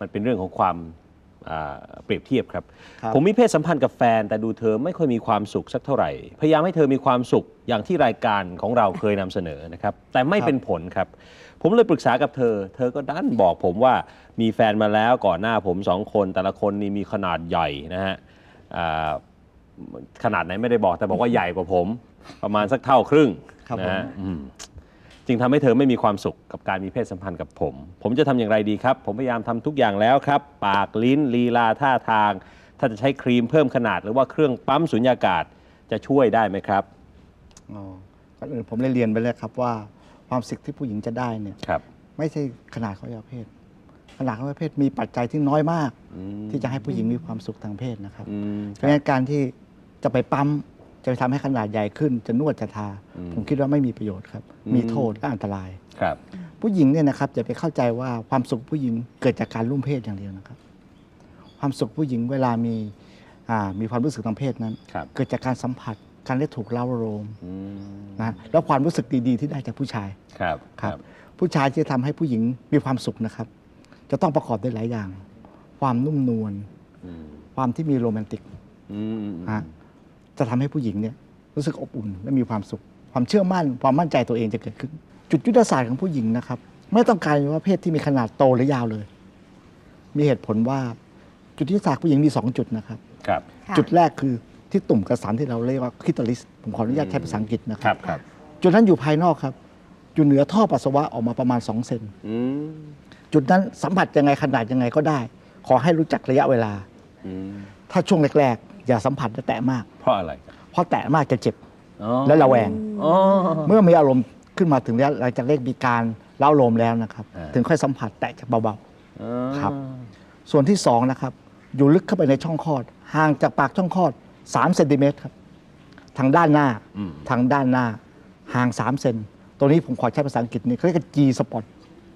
มันเป็นเรื่องของความอ่าเปรียบเทียบครับครับ ผมมีเพศสัมพันธ์กับแฟน แต่ดูเธอไม่ค่อยมีความสุขสักเท่าไหร่ พยายามให้เธอมีความสุขอย่างที่รายการของเราเคยนำเสนอนะครับ แต่ไม่เป็นผลครับ ผมเลยปรึกษากับเธอ เธอก็ดันบอกผมว่ามีแฟนมาแล้วก่อนหน้าผมสองคน แต่ละคนนี่มีขนาดใหญ่นะฮะอ่าขนาดไหนไม่ได้บอกแต่บอกว่าใหญ่กว่าผม ประมาณสักเท่าครึ่งครับนะฮะผมอืม จึงทำให้เธอไม่มีความสุขกับการมีเพศสัมพันธ์กับผม ผมจะทำอย่างไรดีครับ ผมพยายามทำทุกอย่างแล้วครับ ปากลิ้นลีลาท่าทาง ถ้าจะใช้ครีมเพิ่มขนาด หรือว่าเครื่องปั๊มสุญญากาศจะช่วยได้ไหมครับอ๋อก่อนอื่นผมได้เรียนไปแล้วครับว่าความสุขที่ผู้หญิงจะได้เนี่ยครับไม่ใช่ขนาดของอวัยวะเพศ ขนาดของอวัยวะเพศมีปัจจัยที่น้อยมากอืมที่จะให้ผู้หญิงมีความสุขทางเพศนะครับอืมเพราะฉะนั้นการที่จะไปปั๊ม จะไปทำให้ขนาดใหญ่ขึ้นจะนวดจะทาอืมผมคิดว่าไม่มีประโยชน์ครับอืมมีโทษและอันตรายครับ ผู้หญิงเนี่ยนะครับจะไปเข้าใจว่าความสุขผู้หญิงเกิดจากการร่วมเพศอย่างเดียวนะครับ ความสุขผู้หญิงเวลามีอ่ามีความรู้สึกทางเพศนั้นครับเกิดจากการสัมผัสการได้ถูกเล้าโรมอืมนะแล้วความรู้สึกดีๆ ที่ได้จากผู้ชายครับครับ ผู้ชายที่จะทำให้ผู้หญิงมีความสุขนะครับ จะต้องประกอบด้วยหลายอย่าง ความนุ่มนวลอืมความที่มีโรแมนติกอืมอืมฮะ จะทำให้ผู้หญิงเนี่ยรู้สึกอบอุ่นและมีความสุข ความเชื่อมั่นความมั่นใจตัวเองจะเกิดขึ้น จุดยุทธศาสตร์ของผู้หญิงนะครับ ไม่ต้องการว่าเพศที่มีขนาดโตหรือยาวเลย มีเหตุผลว่าจุดยุทธศาสตร์ผู้หญิงมีสองจุดนะครับครับค่ะจุดแรกคือที่ตุ่มกระสันที่เราเรียกว่าคลิตอริสผมขออนุญาตใช้ภาษาอังกฤษนะคครัรับครับจุดนั้นอยู่ภายนอกครับ อยู่เหนือท่อปัสสาวะออกมาประมาณ2เซนอืมจุดนั้นสัมผัสยังไงขนาดยังไงก็ได้ ขอให้รู้จักระยะเวลาอืมถ้าช่วงแรกๆ อย่าสัมผัสและแตะมาก เพราะอะไรครับเพราะแตะมากจะเจ็บอ๋อและระแวงอ๋อเมื่อมีอารมณ์ขึ้นมาถึงแล้วหลังจากเลขมีการเล่าโลมแล้วนะครับอ่าถึงค่อยสัมผัสแตะจากเบาอ๋อครับๆส่วนที่สองนะครับ อยู่ลึกเข้าไปในช่องคลอด ห่างจากปากช่องคลอด3เซนติเมตรครับ ทางด้านหน้าอืมทางด้านหน้าห่าง3เซนตัวนี้ผมขอใช้ภาษาอังกฤษนี่เขาเรียกว่า G spot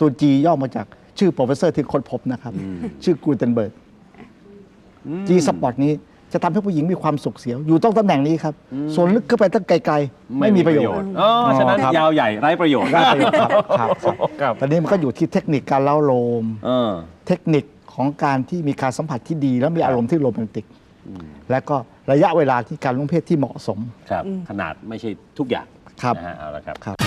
ตัว G ย่อมาจากชื่อโปรเฟสเซอร์ที่ค้นพบนะครับ ชื่อกูเทนเบิร์ก G spot นี้ จะทำให้ผู้หญิงมีความสุขเสียวอยู่ต้องตำแหน่งนี้ครับส่วนลึกเข้าไปตั้งไกลๆ ไม่มีประโยชน์อ๋อฉะนั้นครับยาวใหญ่ไร้ประโยชน์ได้ประโยชน์ครับครับครับครับตอนนี้มันก็อยู่ที่เทคนิคการเล่าโลมเออเทคนิคของการที่มีการสัมผัสที่ดี แล้วมีอารมณ์ที่โรแมนติก และก็ระยะเวลาที่การร่วมเพศที่เหมาะสมครับขนาดไม่ใช่ทุกอย่างครับนะฮะเอาละครับครับ